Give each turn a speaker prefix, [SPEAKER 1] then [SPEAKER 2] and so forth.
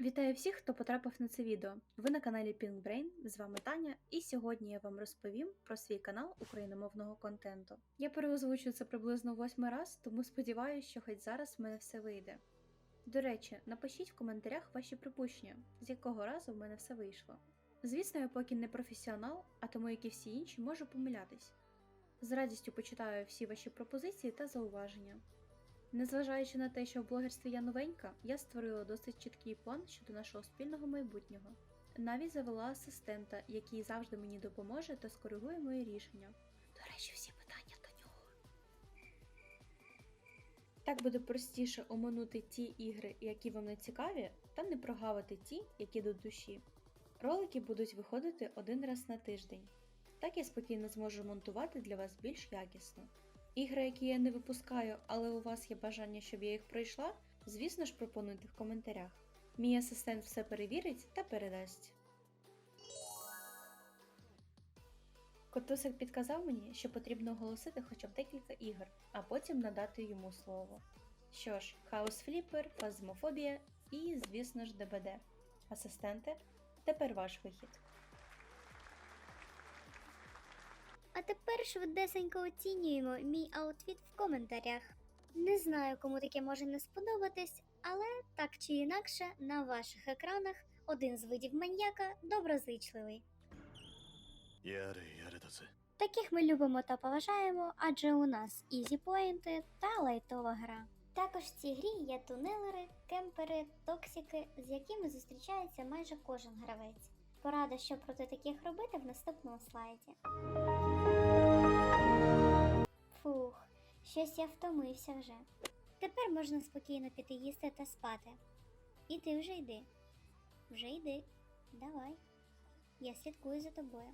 [SPEAKER 1] Вітаю всіх, хто потрапив на це відео. Ви на каналі Pink Brain, з вами Таня, і сьогодні я вам розповім про свій канал україномовного контенту. Я переозвучую це приблизно восьмий раз, тому сподіваюся, що хоч зараз в мене все вийде. До речі, напишіть в коментарях ваші припущення, з якого разу в мене все вийшло. Звісно, я поки не професіонал, а тому, як і всі інші, можу помилятись. З радістю почитаю всі ваші пропозиції та зауваження. Незважаючи на те, що в блогерстві я новенька, я створила досить чіткий план щодо нашого спільного майбутнього. Навіть завела асистента, який завжди мені допоможе та скоригує мої рішення. До речі, всі питання до нього. Так буде простіше оминути ті ігри, які вам не цікаві, та не прогавити ті, які до душі. Ролики будуть виходити один раз на тиждень. Так я спокійно зможу монтувати для вас більш якісно. Ігри, які я не випускаю, але у вас є бажання, щоб я їх пройшла, звісно ж пропонуйте в коментарях. Мій асистент все перевірить та передасть. Котусик підказав мені, що потрібно оголосити хоча б декілька ігор, а потім надати йому слово. Що ж, Хаос Фліпер, Фазмофобія і, звісно ж, ДБД. Асистенте, тепер ваш вихід.
[SPEAKER 2] тепер швидесенько оцінюємо мій аутфіт в коментарях. Не знаю, кому таке може не сподобатись, але так чи інакше на ваших екранах один з видів маньяка доброзичливий. Таких ми любимо та поважаємо, адже у нас ізіпоінти та лайтова гра. Також в цій грі є тунелери, кемпери, токсики, з якими зустрічається майже кожен гравець. Порада, що проти таких робити в наступному слайді. Фух, щось я втомився вже. Тепер можна спокійно піти їсти та спати. І ти вже йди. Вже йди. Давай. Я слідкую за тобою.